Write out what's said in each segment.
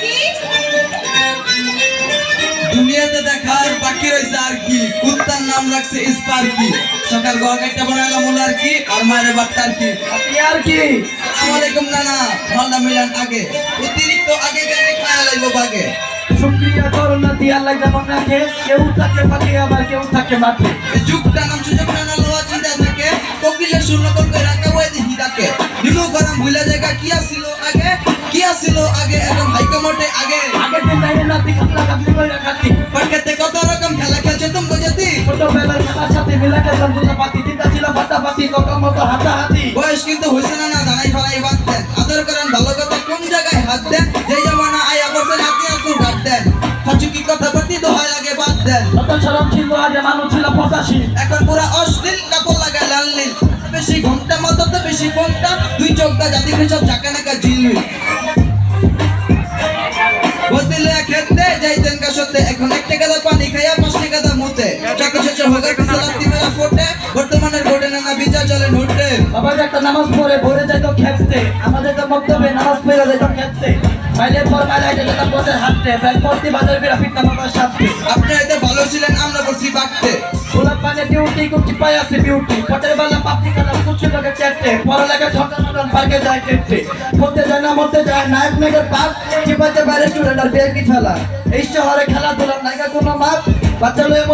কি? দুনিয়াতে দেখার বাকি রয়েছে আর কি। কুত্তার নাম রাখছে স্পার্কি। সকাল গড় একটা বানালাম আর কি আর মায়ের বাট্টার কি আর কি আসসালামু আলাইকুম নানা। ভাল্লা মিলান আগে। অতিরিক্ত আগে গেলে খায়া লাইব বাগে। শুক্রিয়া করো না দিয়ে আল্লাহ যেমন রাখে কেউ থাকে ফাঁকে আবার কেউ থাকে মাঠে যুগটা নাম সুযোগ নানা লোয়া চিন্তা থাকে। কোকিলে শূন্য করবে খাতি। কত রকম খেলা খেলছে তুমি বোঝাতি ছোটবেলার খেলার সাথে মিলা খেলতাম দুটা পাতি তিনটা ছিল ফাটা পাতি কত মতো হাতাহাতি। বয়স কিন্তু হয়েছে না না দাঁড়াই ফালাই বাদ দেন। আদর করেন ভালো কথা কোন জায়গায় হাত দেন? যে জামানা আয়া বসে নাতি আকুর বাদ দেন। ফাচুকি কথা প্রতি দোহাই লাগে বাদ দেন। কত সরম ছিল আগে মানুষ ছিল পঁচাশি। এখন পুরা অশ্লীল কাপড় লাগায় লাল নীল বেশি ঘণ্টা মতো তো বেশি ঘণ্টা দুই চোখটা জাতি সব ঝাঁকা নাকা ঝিলমিল। বদলে খেতে যাইতেন কাশতে এখন এক টাকা পানি খাইয়া পাঁচ টাকা মতে চাকরি শেষে হোগার কাছে লাত্তি ফোটে। বর্তমানের গোটে না বিচার চলে নোটে বাবা একটা নামাজ পড়ে ভরে যাইতো খেপতে আমাদের তো মক্তবে নামাজ পড়ে যাইতো খেপতে বাইরের পর বাইরে আইতে যেতাম পথে হাঁটতে। ব্যাগ পড়তে বাজার বেরা ফিরতাম আবার সাথে। আপনি এতে ভালো ছিলেন আমরা বসি বাড়তে গোলাপ পানে ডিউটি করছি পাই আছে বিউটি। পটের বেলা পাপড়ি কুচি পড়ালেখা পার্কে যায় না মরতে যায়। নায়ক মেঘের পার্ক চিপাতে বাইরে স্টুডেন্ট আর বিয়ে কি খেলা? এই শহরে খেলাধুলার নায়িকা কোনো মাপ বাচ্চা লয়ে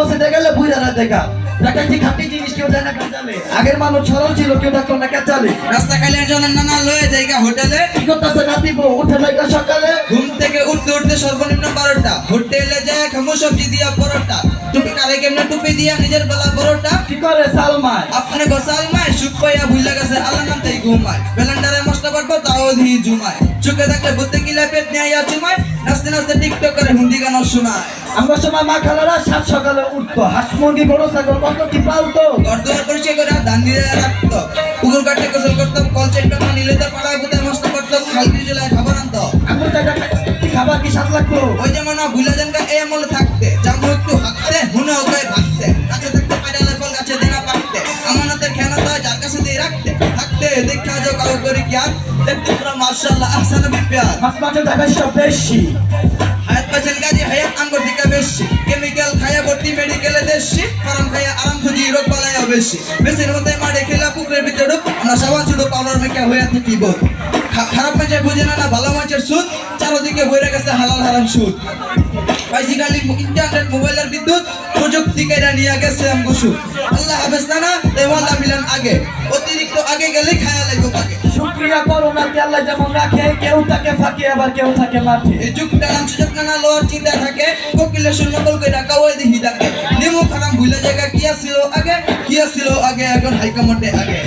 বুঝারা দেখা। দেখাচ্ছি খাটি জিনিস কেউ দেয় না কাঁচালে। আগের মানুষ সরল ছিল কেউ দেখল না কাঁচালে। রাস্তা খালি জনের নানা লয়ে জায়গা হোটেলে। কি করতেছে নাতি বউ? উঠে লাগা সকালে। ঘুম থেকে উঠতে উঠতে সর্বনিম্ন বারোটা। হোটেলে যায় খামো সবজি দিয়া পরোটা। টুপি কালে কেমনে টুপি দিয়া নিজের বেলা পরোটা কি করে সালমায় আপনি গোসাল মায় সুখ পাইয়া ভুলে গেছে আল্লাহ নাম তাই ঘুমায়। ব্যালেন্ডারে মশলা পাঠবো তাও ধি জুমায় চোখে থাকলে বুদ্ধি কিলা পেট নিয়ে চুমায় নাচতে নাচতে টিকটক করে হিন্দি গানও শোনায়। আমরা সময় মা খালারা সাত সকালে উঠতো হাঁস মুরগি গরু ছাগল কত কি পালতো? ঘর দুয়ার পরিষ্কার করে ধান দিয়ে রাখতো। পুকুর কাটতে গোসল করতাম কল চেক করতাম নিলেতে পাড়ায় পুতায় মস্ত করতাম খালকি জেলায় খাবার আনতো। চাটা খাবার কি স্বাদ লাগতো? ওই যেমন ভুলে যান এ আমলে করি জ্ঞান দেখতে পুরো মার্শাল্লাহ আহসান মাছ মাছের দেখা সব বেশি। হায়াত কাজে হায়াত আঙ্গুর দিকে বেশি। কেমিক্যাল খায়া ভর্তি মেডিকেলে দেশি কারণ খায়া আরাম খুঁজি রোগ বালাইয়া বেশি। বেশির মধ্যে মাঠে খেলা পুকুরের ভিতরে আমরা সাবান শুধু পাউডার মেখে হয়ে থাকি বোধ খারাপ মাছের বুঝে না না ভালো মাছের সুদ চারোদিকে বইরে গেছে হালাল হারাম সুদ। বেসিক্যালি ইন্টারনেট মোবাইলের বিদ্যুৎ প্রযুক্তি কেড়ে নিয়ে গেছে আমগুসু আল্লাহ হাফেজ না না দেওয়াল্লা মিলেন আগে। অতিরিক্ত আগে গেলে খায়া লাগবে পাকে শুক্রিয়া করো না আল্লাহ যেমন রাখে কেউ তাকে ফাঁকে আবার কেউ থাকে মাঠে। এই যুগটা নাম সুযোগ না লোয়ার চিন্তা থাকে কোকিলে শূন্য কলকে ডাকা ওই দেখি ডাকে। নিমু খারাপ ভুলে জায়গা কি আসছিল আগে? কি আসছিল আগে? এখন হাইকমোটে আগে।